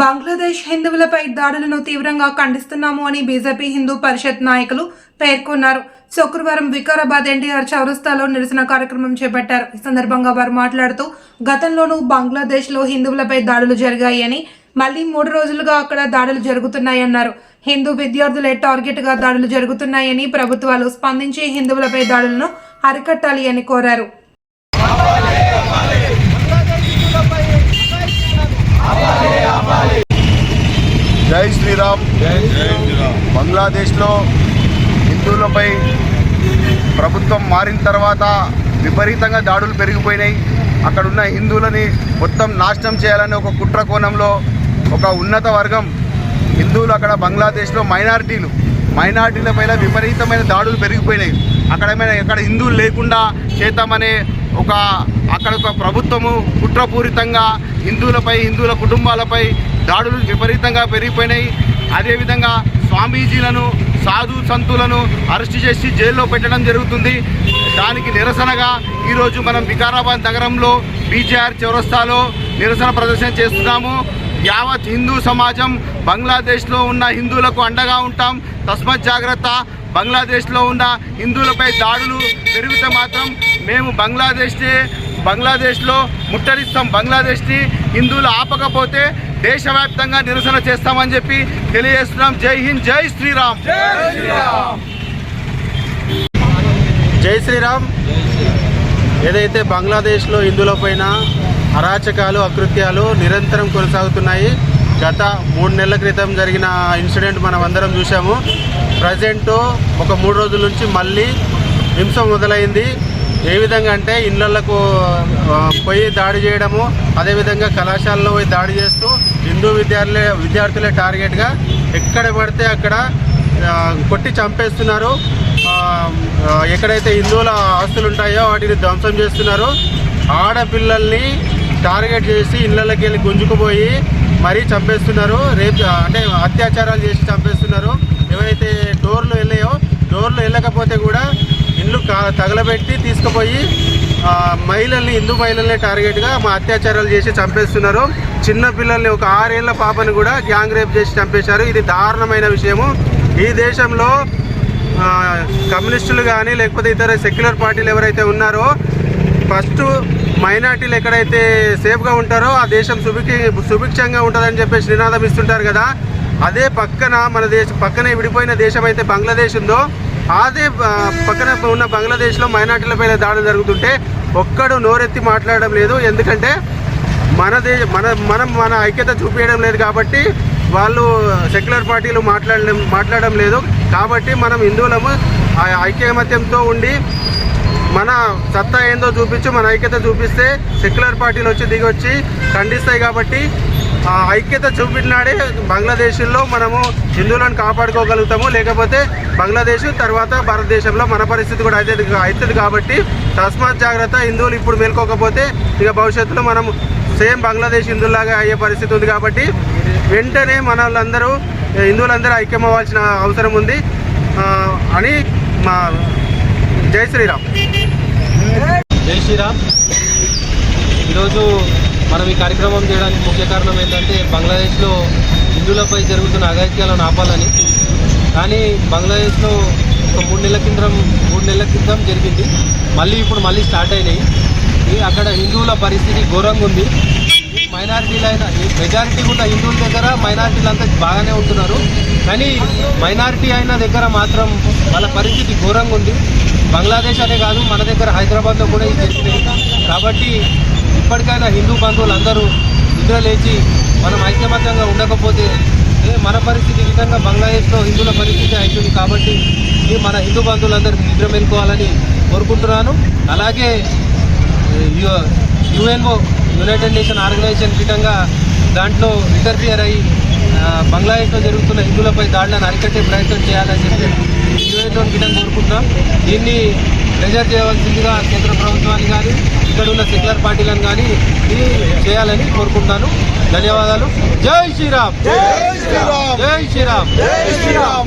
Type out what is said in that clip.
బంగ్లాదేశ్ హిందువులపై దాడులను తీవ్రంగా ఖండిస్తున్నాము అని బీజేపీ హిందూ పరిషత్ నాయకులు పేర్కొన్నారు. శుక్రవారం వికారాబాద్ ఎన్టీఆర్ చౌరస్తాలో నిరసన కార్యక్రమం చేపట్టారు. ఈ సందర్భంగా వారు మాట్లాడుతూ గతంలోనూ బంగ్లాదేశ్లో హిందువులపై దాడులు జరిగాయని మళ్ళీ మూడు రోజులుగా అక్కడ దాడులు జరుగుతున్నాయన్నారు హిందూ విద్యార్థులే టార్గెట్గా దాడులు జరుగుతున్నాయని ప్రభుత్వాలు స్పందించి హిందువులపై దాడులను అరికట్టాలి అని కోరారు. శ్రీరామ్. బంగ్లాదేశ్లో హిందువులపై ప్రభుత్వం మారిన తర్వాత విపరీతంగా దాడులు పెరిగిపోయినాయి. అక్కడ ఉన్న హిందువులని మొత్తం నాశనం చేయాలని ఒక కుట్ర కోణంలో ఒక ఉన్నత వర్గం హిందువులు అక్కడ బంగ్లాదేశ్లో మైనారిటీలు. మైనారిటీల పైన విపరీతమైన దాడులు పెరిగిపోయినాయి. అక్కడ ఎక్కడ హిందువులు లేకుండా చేద్దామనే ఒక అక్కడ ఒక ప్రభుత్వము కుట్రపూరితంగా హిందువులపై హిందువుల కుటుంబాలపై దాడులు విపరీతంగా పెరిగిపోయినాయి. అదేవిధంగా స్వామీజీలను సాధు సంతులను అరెస్ట్ చేసి జైల్లో పెట్టడం జరుగుతుంది. దానికి నిరసనగా ఈరోజు మనం వికారాబాద్ నగరంలో బీజేఆర్ చౌరస్తాలో నిరసన ప్రదర్శన చేస్తున్నాము. యావత్ హిందూ సమాజం బంగ్లాదేశ్లో ఉన్న హిందువులకు అండగా ఉంటాం. తస్మత్ జాగ్రత్త బంగ్లాదేశ్లో ఉన్న హిందువులపై దాడులు పెరిగితే మాత్రం మేము బంగ్లాదేశ్ని బంగ్లాదేశ్లో ముట్టడిస్తాం. బంగ్లాదేశ్ని హిందువులు ఆపకపోతే దేశవ్యాప్తంగా నిరసన చేస్తామని చెప్పి తెలియజేస్తున్నాం. జై హింద్ జై శ్రీరామ్. జై శ్రీరామ్. ఏదైతే బంగ్లాదేశ్లో హిందువులపైన అరాచకాలు అకృత్యాలు నిరంతరం కొనసాగుతున్నాయి గత మూడు నెలల క్రితం జరిగిన ఇన్సిడెంట్ మనం అందరం చూసాము ప్రజెంట్ ఒక మూడు రోజుల నుంచి మళ్ళీ హింస మొదలైంది. ఏ విధంగా అంటే ఇళ్ళకు పోయి దాడి చేయడము అదేవిధంగా కళాశాలలో పోయి దాడి చేస్తూ హిందూ విద్యార్థులే విద్యార్థులే టార్గెట్గా ఎక్కడ పడితే అక్కడ కొట్టి చంపేస్తున్నారు. ఎక్కడైతే హిందువుల ఆస్తులు ఉంటాయో వాటిని ధ్వంసం చేస్తున్నారు. ఆడపిల్లల్ని టార్గెట్ చేసి ఇళ్ళకి వెళ్ళి గుంజుకుపోయి మరీ చంపేస్తున్నారు. రేపు అంటే అత్యాచారాలు చేసి చంపేస్తున్నారు. ఏవైతే డోర్లు వెళ్ళాయో డోర్లు వెళ్ళకపోతే కూడా ఇల్లు తగలబెట్టి తీసుకుపోయి మహిళల్ని హిందూ మహిళల్ని టార్గెట్గా మా అత్యాచారాలు చేసి చంపేస్తున్నారు. చిన్న పిల్లల్ని ఒక ఆరేళ్ళ పాపని కూడా గ్యాంగ్ రేప్ చేసి చంపేశారు. ఇది దారుణమైన విషయము. ఈ దేశంలో కమ్యూనిస్టులు కానీ లేకపోతే ఇతర సెక్యులర్ పార్టీలు ఎవరైతే ఉన్నారో ఫస్ట్ మైనార్టీలు ఎక్కడైతే సేఫ్గా ఉంటారో ఆ దేశం సుభిక్ష సుభిక్షంగా ఉంటుందని చెప్పేసి నినాదం ఇస్తుంటారు కదా. అదే పక్కన మన దేశ పక్కనే విడిపోయిన దేశం అయితే బంగ్లాదేశ్ ఉందో అదే పక్కన ఉన్న బంగ్లాదేశ్లో మైనార్టీలపై దాడులు జరుగుతుంటే ఒక్కడు నోరెత్తి మాట్లాడడం లేదు. ఎందుకంటే మన దే మన మనం మన ఐక్యత చూపించడం లేదు కాబట్టి వాళ్ళు సెక్యులర్ పార్టీలు మాట్లాడడం మాట్లాడడం లేదు. కాబట్టి మనం హిందువులము ఆ ఐక్యమత్యంతో ఉండి మన సత్తా ఏందో చూపించి మన ఐక్యత చూపిస్తే సెక్యులర్ పార్టీలు వచ్చి దిగొచ్చి ఖండిస్తాయి కాబట్టి ఆ ఐక్యత చూపినాడే బంగ్లాదేశ్లో మనము హిందువులను కాపాడుకోగలుగుతాము. లేకపోతే బంగ్లాదేశ్ తర్వాత భారతదేశంలో మన పరిస్థితి కూడా అయితే అవుతుంది కాబట్టి తస్మాత్ జాగ్రత్త హిందువులు ఇప్పుడు మేల్కోకపోతే ఇక భవిష్యత్తులో మనం సేమ్ బంగ్లాదేశ్ హిందువులాగా అయ్యే పరిస్థితి ఉంది కాబట్టి వెంటనే మన వాళ్ళందరూ హిందువులందరూ ఐక్యమవ్వాల్సిన అవసరం ఉంది. అని మా జై శ్రీరామ్. జై శ్రీరామ్. ఈరోజు మనం ఈ కార్యక్రమం చేయడానికి ముఖ్య కారణం ఏంటంటే బంగ్లాదేశ్లో హిందువులపై జరుగుతున్న అఘాయిత్యాలను ఆపాలని. కానీ బంగ్లాదేశ్లో ఒక మూడు నెలల క్రితం మూడు నెలల క్రితం జరిగింది. మళ్ళీ ఇప్పుడు మళ్ళీ స్టార్ట్ అయినాయి. అక్కడ హిందువుల పరిస్థితి ఘోరంగా ఉంది. మైనారిటీలైన మెజారిటీ ఉన్న హిందువుల దగ్గర మైనారిటీలు అంతా బాగానే ఉంటున్నారు. కానీ మైనారిటీ అయిన దగ్గర మాత్రం వాళ్ళ పరిస్థితి ఘోరంగా ఉంది. బంగ్లాదేశ్ అనే కాదు మన దగ్గర హైదరాబాద్లో కూడా ఇది జరిగినాయి కాబట్టి ఇప్పటికైనా హిందూ బంధువులు అందరూ నిద్ర లేచి మనం ఐక్యమత్యంగా ఉండకపోతే ఏ మన పరిస్థితి విధంగా బంగ్లాదేశ్లో హిందువుల పరిస్థితి అవుతుంది కాబట్టి ఈ మన హిందూ బంధువులందరికీ నిద్ర మేలుకోవాలని కోరుకుంటున్నాను. అలాగే U- UNO United Nation Organization విధంగా దాంట్లో ఇంటర్ఫియర్ అయ్యి బంగ్లాదేశ్లో జరుగుతున్న హిందువులపై దాడులను అరికట్టే ప్రయత్నం చేయాలని చెప్పి యుఎన్ఓ విధంగా కోరుకుంటున్నాం. దీన్ని ప్రెజర్ చేయవలసిందిగా కేంద్ర ప్రభుత్వానికి కానీ ఇక్కడ ఉన్న సెక్యులర్ పార్టీలను కానీ చేయాలని కోరుకుంటున్నాను ధన్యవాదాలు. జై శ్రీరామ్. జై శ్రీరామ్. జై శ్రీరామ్. జై శ్రీరామ్.